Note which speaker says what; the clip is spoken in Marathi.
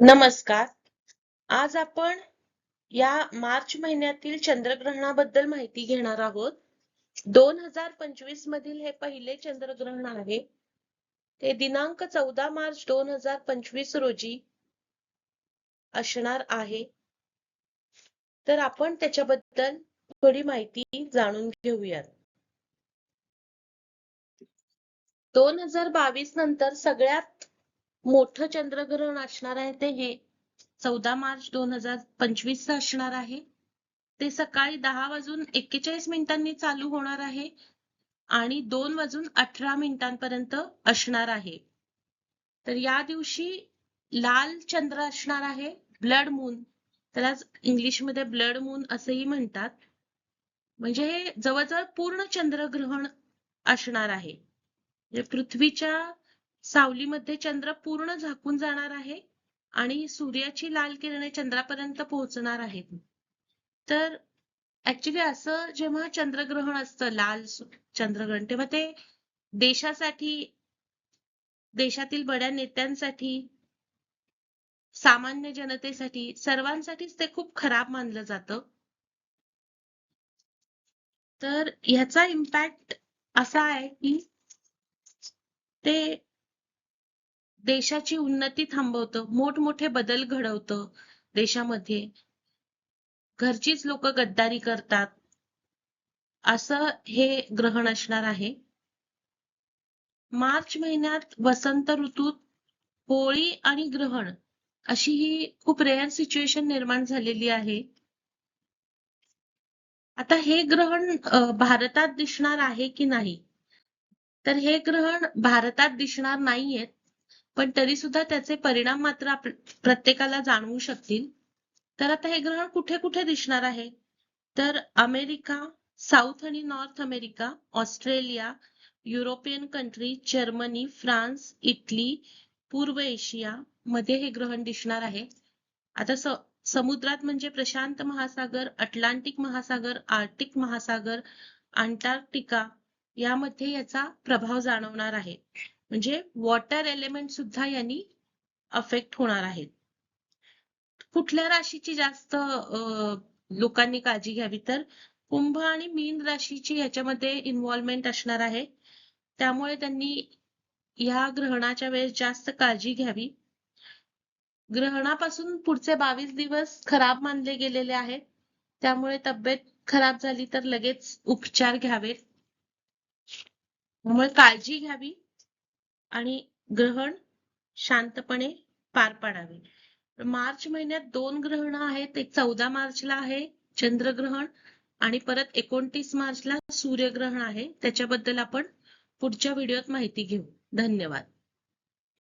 Speaker 1: नमस्कार. आज आपण या मार्च महिन्यातील चंद्रग्रहणाबद्दल माहिती घेणार आहोत. दोन हजार पंचवीस मधील हे पहिले चंद्रग्रहण आहे. ते दिनांक चौदा मार्च दोन हजार पंचवीस रोजी असणार आहे. तर आपण त्याच्याबद्दल थोडी माहिती जाणून घेऊयात. दोन हजार बावीस नंतर सगळ्यात मोठं चंद्रग्रहण असणार आहे ते हे चौदा मार्च दोन हजार पंचवीस चं असणार आहे. ते सकाळी दहा वाजून एक्केचाळीस मिनिटांनी चालू होणार आहे आणि दोन वाजून अठरा मिनिटांपर्यंत असणार आहे. तर या दिवशी लाल चंद्र असणार आहे ब्लड मून. त्याला इंग्लिशमध्ये ब्लड मून असेही म्हणतात. म्हणजे हे जवळजवळ पूर्ण चंद्रग्रहण असणार आहे. म्हणजे पृथ्वीच्या सावलीमध्ये चंद्र पूर्ण झाकून जाणार आहे आणि सूर्याची लाल किरणे चंद्रापर्यंत पोहोचणार आहेत. तर ऍक्च्युली असं जेव्हा चंद्रग्रहण असतं लाल चंद्रग्रहण तेव्हा ते देशासाठी देशातील बड्या नेत्यांसाठी सामान्य जनतेसाठी सर्वांसाठीच ते खूप खराब मानलं जातं. तर ह्याचा इम्पॅक्ट असा आहे की ते देशाची उन्नती थांबवतं मोठमोठे बदल घडवतं देशामध्ये. घरचीच लोक गद्दारी करतात. असं हे ग्रहण असणार आहे. मार्च महिन्यात वसंत ऋतूत होळी आणि ग्रहण अशी ही खूप रेअर सिच्युएशन निर्माण झालेली आहे. आता हे ग्रहण भारतात दिसणार आहे की नाही? तर हे ग्रहण भारतात दिसणार नाहीयेत. पण तरी सुद्धा त्याचे परिणाम मात्र प्रत्येकाला जाणवू शकतील. तर आता हे ग्रहण कुठे कुठे दिसणार आहे? तर अमेरिका साऊथ आणि north America Australia European country Germany France Italy पूर्व एशिया मध्ये हे ग्रहण दिसणार आहे. आता स समुद्रात म्हणजे प्रशांत महासागर अटलांटिक महासागर आर्टिक महासागर अंटार्क्टिका यामध्ये याचा प्रभाव जाणवणार आहे. म्हणजे वॉटर एलिमेंट सुद्धा यांनी अफेक्ट होणार आहेत. कुठल्या राशीची जास्त लोकांनी काळजी घ्यावी तर कुंभ आणि मीन राशीची ह्याच्यामध्ये इन्व्हॉल्वमेंट असणार आहे. त्यामुळे त्यांनी या ग्रहणाच्या वेळेस जास्त काळजी घ्यावी. ग्रहणापासून पुढचे बावीस दिवस खराब मानले गेलेले आहेत. त्यामुळे तब्येत खराब झाली तर लगेच उपचार घ्यावेत. त्यामुळे काळजी घ्यावी. आणि ग्रहण शांतपणे पार पाडावे. मार्च महिन्यात दोन ग्रहण आहेत एक चौदा मार्चला आहे चंद्रग्रहण आणि परत एकोणतीस मार्चला सूर्यग्रहण आहे. त्याच्याबद्दल आपण पुढच्या व्हिडिओत माहिती घेऊ. धन्यवाद.